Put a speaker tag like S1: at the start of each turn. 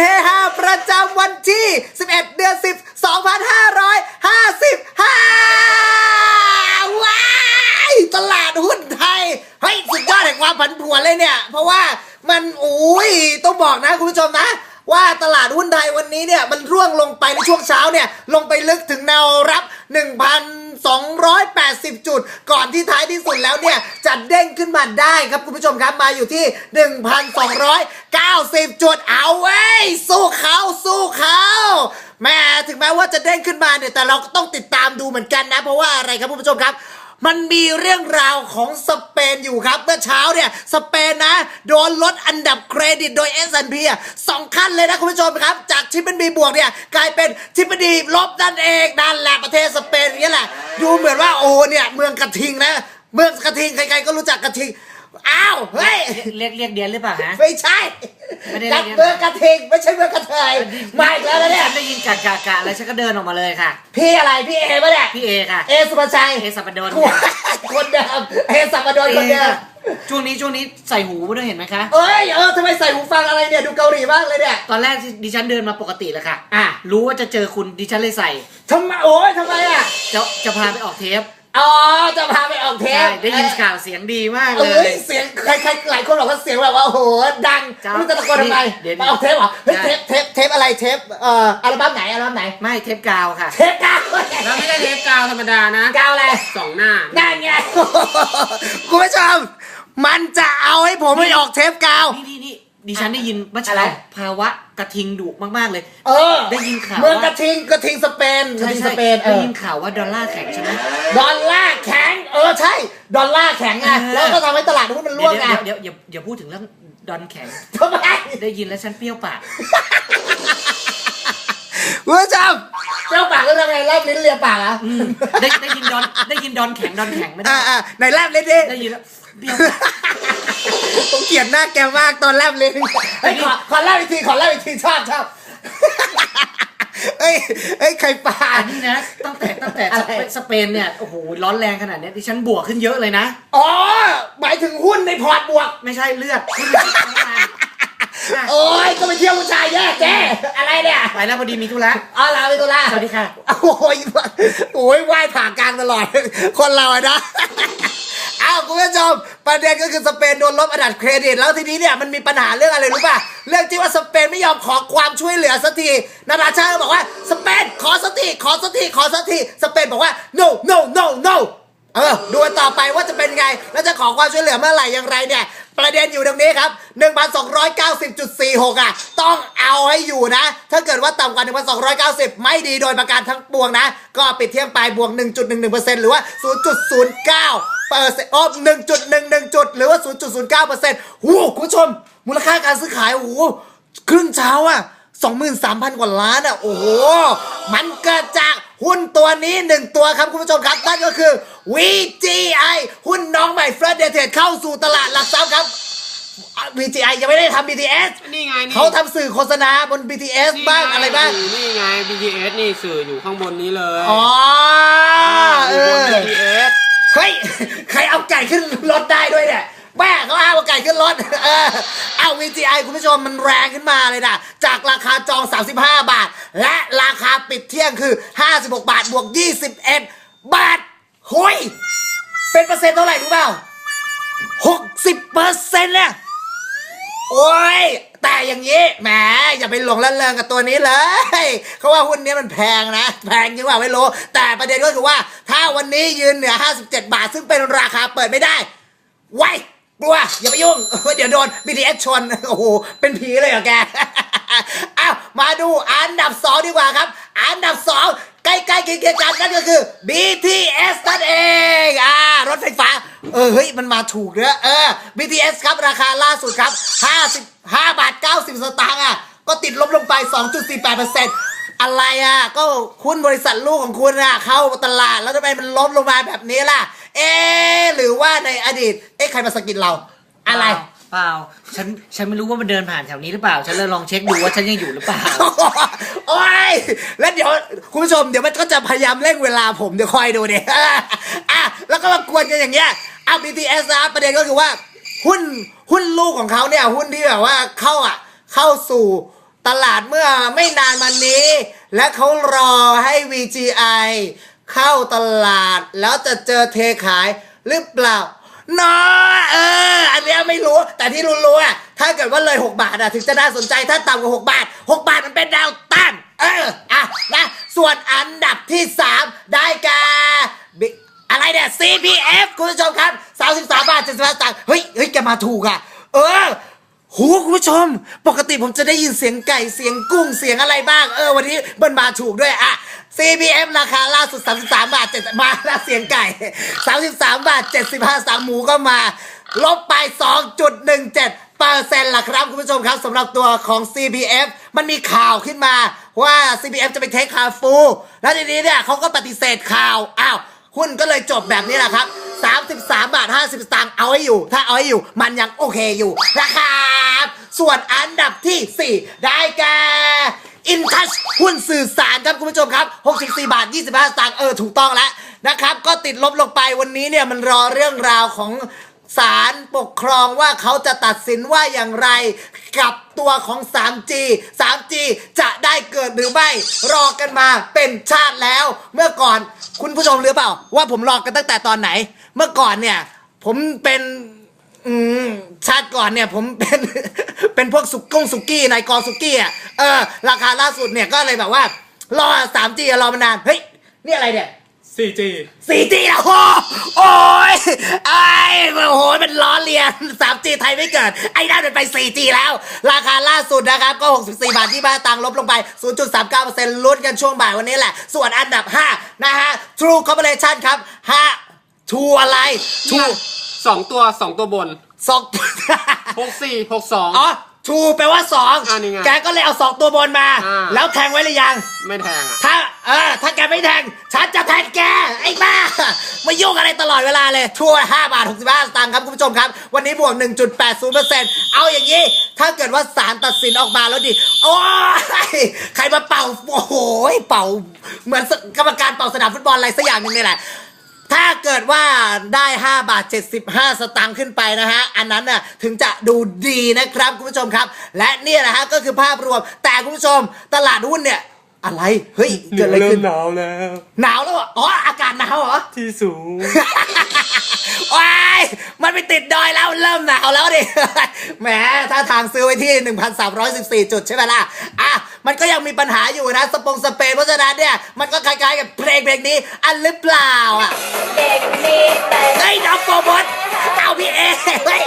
S1: เฮฮาประจำวันที่ 11 เดือน 10 2555ว้ายตลาดหุ้นไทย เฮ้ย สุดยอดแห่งความผันผวนเลยเนี่ย เพราะว่ามันโอ้ยต้องบอกนะคุณผู้ชมนะ ว่าตลาดหุ้นไทยวันนี้เนี่ยมันร่วงลงไปในช่วงเช้าเนี่ยลงไปลึกถึงแนวรับ 1,280 จุด ก่อนที่ท้ายที่สุดแล้วเนี่ยจะเด้งขึ้นมาได้ครับคุณผู้ชมครับมาอยู่ที่ 1,290 จุดเอาเว้ยสู้เขาสู้เขาแม้ถึงแม้ว่าจะเด้งขึ้นมาเนี่ยแต่เราก็ต้องติดตามดูเหมือนกันนะ เพราะว่าอะไรครับคุณผู้ชมครับ มันมีเรื่องราวของสเปนอยู่ครับ เมื่อเช้าเนี่ย สเปนนะ โดนลดอันดับเครดิตโดย S&P อะสองขั้นเลยนะคุณผู้ชมครับ จากทิปเป็นบีบวกเนี่ย กลายเป็นทิปเป็นดีลบนั่นเองนั่นแหละประเทศสเปนอย่างนี้ยแหละ ดูเหมือนว่าโอ้เนี่ย เมืองกระทิงนะ เมืองกระทิงใครๆก็รู้จักกระทิงอ้าวเฮ้ย
S2: เรียกเรียกเดียนหรือเปล่าฮะ
S1: ไม่ใช่
S2: ไม่ได้
S1: กับ
S2: เรียก
S1: เมืองกระทิงไม่ใช่เมืองกระเทยมาอีกแล้วนะเนี่ย
S2: ฉันได้ยินกะกะกะแล้วฉันก็เดินออกมาเลยค่ะ
S1: พี่อะไรพี่เอปะเนี่ย
S2: พี่เอค่ะ
S1: เอสุภาชัย
S2: เอสัปปดน
S1: คนเดิมเอสัปปดนคนเดิม
S2: ช่วงนี้ช่วงนี้ใส่หูด้วยเห็นไหมคะ
S1: เอ้ยเออทำไมใส่หูฟังอะไรเนี่ยดูเกาหลีมากเลยเนี่ย
S2: ตอนแรกที่ดิฉันเดินมาปกติแล้วค่ะ
S1: อะ
S2: รู้ว่าจะเจอคุณดิฉันเลยใส่
S1: ทำไมโอ้ยทำไมอะ
S2: จะจะพาไปออกเทป
S1: อ๋อจะพาไปออกเท
S2: ใช่
S1: ป
S2: ได้ยินข่าวเสียงดีมากเล
S1: เอ้ย
S2: ย
S1: เสียงใครใครหลายคนบอกว่าเสียงแบบว่าโอ้โหดัง
S2: จ้า
S1: ไม่รู้จะตะโกนทำไม
S2: เดี๋ยว
S1: มาออกเทปเหรอเฮ้ย
S2: ใช่
S1: เทปเทปเทปอะไรเทปเอ่ออัลบั้มไหนอัลบั้มไหน
S2: ไม่เทปกาวค่ะ
S1: เทปกาว
S3: แล้วไม่ได้เทปกาวธรรมดานะ
S1: กาวอะไร
S3: สองหน้า
S1: นั่นไง คุณผู้ชมมันจะเอาให้ผมไปออกเทปกาว
S2: นี่นี่นี่ ดิฉันได้ยินเมื่อ
S1: อะ
S2: เช้า
S1: ไร
S2: ภาวะกระทิงดุมากๆเลย
S1: เออ
S2: ได้ยินข่าว
S1: เมืองก
S2: ว่า
S1: ระทิงกระทิงสเปนกระ
S2: ใช่
S1: ทิงส
S2: ใช่
S1: เปนเอ
S2: ได้
S1: อ
S2: ยินข่าวว่าดอลลาร์แข็งใช่ไหม
S1: ดอลลาร์แข็ง เออใช่ ดอลลาร์แข็งไง
S2: เออ
S1: แล้วก็ทำให้ตลาดหุ้นมันร่วงไง
S2: เดี๋ยวเดี๋ยวเดี๋ยวอย่าอย่าพูดถึงเรื่องดอนแข็ง
S1: ทำไม
S2: ได้ยินแล้วฉันเปรี้ยวปาก
S1: คุณผู้ชมเจ้าปากก็ทำไงแลบลิ้นเลียปากอะ
S2: อืมได้ได้ยินดอนได้ยินดอนแข็งดอนแข็งไม่ได้
S1: อ่าอ่าไหนแลบลิ้นดิ
S2: ได้ยินแล้ว เปรี้ยวปาก
S1: ผมเกลียดหน้าแกมากตอนแลบลิ้นเฮ้ยขอขอแลบอีกทีขอแลบอีกทีชอบชอบเฮ้ยเฮ้ยใครปา
S2: อันนี้นะตั้งแต่ตั้งแต่
S1: อะไร
S2: สเปนสเปนเนี่ยโอ้โหร้อนแรงขนาดเนี้ยดิฉันบวกขึ้นเยอะเลยนะ
S1: อ๋อ หมายถึงหุ้นในพอร์ตบวก
S2: ไม่ใช่เลือดขึ้นมาทั้งงาน
S1: โอ้ยก็ไปเที่ยวผู้ชายแย่แกอะไรเนี่ย
S2: ไปแล้วพอดีมีธุระ
S1: อ๋อลาไปตัวละ
S2: สวัสดีค่ะ
S1: โอ้ยโอ้ยไหว้ผ่ากลางตลอด คนเราอะนะ อ้าวคุณผู้ชมประเด็นก็คือสเปนโดนลบอันดับเครดิต แล้วทีนี้เนี่ยมันมีปัญหาเรื่องอะไรรู้ป่ะเรื่องที่ว่าสเปนไม่ยอมขอความช่วยเหลือสักทีนานาชาติก็บอกว่าสเปนขอสักทีขอสักทีขอสักทีสเปนบอกว่า no no no no เออดูต่อไปว่าจะเป็นไง แล้วจะขอความช่วยเหลือเมื่อไหร่อย่างไรเนี่ย ประเด็นอยู่ตรงนี้ครับ 1,290.46 อะ ต้องเอาให้อยู่นะ ถ้าเกิดว่าต่ำกว่า 1,290 ไม่ดีโดยประการทั้งปวงนะ ก็ปิดเที่ยงไปบวก 1.11%หรือว่า 0.09 เปอร์เซ็นต์อ๋อ1.11จุดหรือว่า0.09เปอร์เซ็นต์หูคุณผู้ชม มูลค่าการซื้อขาย โอ้โห ครึ่งเช้าอะ23,000กว่าล้านอะ โอ้โห มันเกิดจากหุ้นตัวนี้หนึ่งตัวครับคุณผู้ชมครับ นั่นก็คือ VGI หุ้นน้องใหม่เฟรดเดเทดเข้าสู่ตลาดหลักทรัพย์ครับอะ VGI ยังไม่ได้ทำ BTS
S3: นี่ไงนี่
S1: เขาทำสื่อโฆษณาบน BTS บ้างอะไรบ้าง
S3: นี่ไง BTS นี่สื่ออยู่ข้างบนนี้เลย
S1: อ๋อเอ
S3: อยู่บน
S1: อ
S3: BTS
S1: เฮ้ยใครเอาไก่ขึ้นรถได้ด้วยเนี่ยแม่เขาเอางว่าไก่ขึ้นรถ เออเอา VGI คุณผู้ชมมันแรงขึ้นมาเลยนะ จากราคาจอง 35 บาท และราคาปิดเที่ยงคือ 56 บาทบวก 21 บาทหุยเป็นเปอร์เซ็นต์เท่าไหร่รู้เปล่า 60เปอร์เซ็นต์เนี่ยโอ้ย แต่อย่างนี้แหมอย่าไปหลงละเลงกับตัวนี้เลยเขาว่าหุ้นนี้มันแพงนะ แพงจริงว่าไม่รู้ แต่ประเด็นก็คือว่า ถ้าวันนี้ยืนเหนือ 57 บาท ซึ่งเป็นราคาเปิดไม่ได้ ไว้กลัวอย่าไปยุ่ง เดี๋ยวโดน BTS ชน โอ้โห เป็นผีเลยเหรอแกอ้าวมาดูอันดับ2ดีกว่าครับ อันดับ2ใก ล้ๆเคียงๆกันนั่นก็คือ BTS นั่นเองอ่ารถไฟฟ้า เออเฮ้ยมันมาถูกเนอะเออ BTS ครับราคาล่าสุดครับ 55 บาท 90 สตางค์อะก็ติดลบลงไป 2.48%อะไรอะ ก็คุณบริษัทลูกของคุณอะ เข้าตลาดแล้วทำไมมันล้มลงมาแบบนี้ล่ะ เอ๊หรือว่าในอดีต เอ๊ะใครมาสะกิดเรา อะไร
S2: เปล่า ฉัน ฉันไม่รู้ว่ามันเดินผ่านแถวนี้หรือเปล่า ฉันเลยลองเช็คดูว่าฉันยังอยู่หรือเปล่า
S1: โอ้ย แล้วเดี๋ยวคุณผู้ชมเดี๋ยวมันก็จะพยายามเร่งเวลาผมเดี๋ยวคอยดูเนี่ยอะแล้วก็มากวนกันอย่างเงี้ยอะ BTS นะประเด็นก็คือว่า หุ้นหุ้นลูกของเขาเนี่ยหุ้นที่แบบว่าเข้าอะเข้าสู่ตลาดเมื่อไม่นานมานี้ และเขารอให้ VGI เข้าตลาด แล้วจะเจอเทขายหรือเปล่า เนาะเออ อันเนี้ยไม่รู้ แต่ที่รู้ๆอะถ้าเกิดว่าเลย 6 บาทอะถึงจะน่าสนใจถ้าต่ำกว่า 6 บาท 6 บาทมันเป็นดาวต้านเอออะนะส่วนอันดับที่ 3 ได้แก่บิอะไรเนี่ย CPF คุณผู้ชมครับ 33 บาท75สตางค์เฮ้ยเฮ้ยแกมาถูกอะ เออ หูคุณผู้ชม ปกติผมจะได้ยินเสียงไก่เสียงกุ้งเสียงอะไรบ้าง เออวันนี้มันมาถูกด้วยอะ CPM ราคาล่าสุด 33 บาท7มาแล้วเสียงไก่ 33 บาท 75สังหมูก็มา ลบไป 2.17เปอร์เซ็นต์ละครับคุณผู้ชมครับสำหรับตัวของ CPF มันมีข่าวขึ้นมาว่า CPF จะไปเทคคาฟู แล้วทีนี้เนี่ยเขาก็ปฏิเสธข่าว อ้าวหุ้นก็เลยจบแบบนี้แหละครับ 33 บาท 50 สตางค์เอาให้อยู่ ถ้าเอาให้อยู่ มันยังโอเคอยู่นะครับส่วนอันดับที่ 4 ได้แก่อินทัชหุ้นสื่อสารครับคุณผู้ชมครับ 64 บาท 25 สตางค์เออ ถูกต้องแล้วนะครับ ก็ติดลบลงไปวันนี้เนี่ยมันรอเรื่องราวของ ศาลปกครองว่าเขาจะตัดสินว่าอย่างไร กับตัวของ 3G 3G จะได้เกิดหรือไม่ รอกันมาเป็นชาติแล้ว เมื่อก่อนคุณผู้ชมรู้เปล่า ว่าผมรอกันตั้งแต่ตอนไหน เมื่อก่อนเนี่ย ผมเป็นอืมชาติก่อนเนี่ยผมเป็น เป็นพวกสุกุ้งสุกี้นายกอสุกี้อะเออ ราคาล่าสุดเนี่ยก็เลยแบบว่า รอ 3G อะรอมานาน เฮ้ย นี่อะไรเนี่ย
S3: 4G
S1: สี่จีแล้วโอ้โอ้ยไอ้ โอ้โหมันล้อเลียนสามจีไทยไม่เกิด ไอ้นั่นมันไปสี่จีแล้ว ราคาล่าสุดนะครับ ก็ 64 บาทที่บ้านตังค์ลบลงไป 0.39%ลุ้นกันช่วงบ่ายวันนี้แหละ ส่วนอันดับ 5 นะฮะ True Corporation ครับ5 True อะไร
S3: เนี่ย
S1: True
S3: สองตัวสองตัวบน
S1: สอง
S3: หกสี่หกสอง
S1: อ๋อ True แปลว่าสอง
S3: อ่านี่ไง
S1: แกก็เลยเอาสองตัวบนมา
S3: อ่า
S1: แล้วแทงไว้หรือยัง
S3: ไม่แทงอะ
S1: ถ้าเออถ้าแกไม่แทง ฉันจะแทงแก ไอ้บ้ามายุ่งอะไรตลอดเวลาเลยทั่ว5บาท 65 สตางค์ครับคุณผู้ชมครับ วันนี้บวก 1.80%เอาอย่างนี้ ถ้าเกิดว่าศาลตัดสินออกมาแล้วดิ โอ้ย ใครมาเป่า โอ้โห เป่า เหมือนกรรมการเป่าสนามฟุตบอลอะไรสักอย่างหนึ่งนี่แหละ ถ้าเกิดว่าได้ 5 บาท 75 สตางค์ขึ้นไปนะฮะ อันนั้นน่ะถึงจะดูดีนะครับคุณผู้ชมครับ และนี่ยนะฮะก็คือภาพรวม แต่คุณผู้ชมตลาดหุ้นเนี่ย อะไร เฮ้ยเกิดอะไรขึ้น
S3: หนาวแล้ว
S1: หนาวแล้วเหรออ๋ออากาศหนาวเหรอ
S3: ที่สูง
S1: ว้ายมันไปติดดอยแล้วเริ่มหนาวแล้วดิ แหมถ้าทางซื้อไว้ที่ 1,314 จุดใช่ไหมล่ะ อะ มันก็ยังมีปัญหาอยู่นะ สปงสเปนเพราะฉะนั้นเนี่ย มันก็คล้ายๆกับเพลงเพลงนี้ อันหรือเปล่าอะ
S4: เด็กมีแต่
S1: เฮ้ยน้องโปรโมทเอาพี่เอเฮ้ย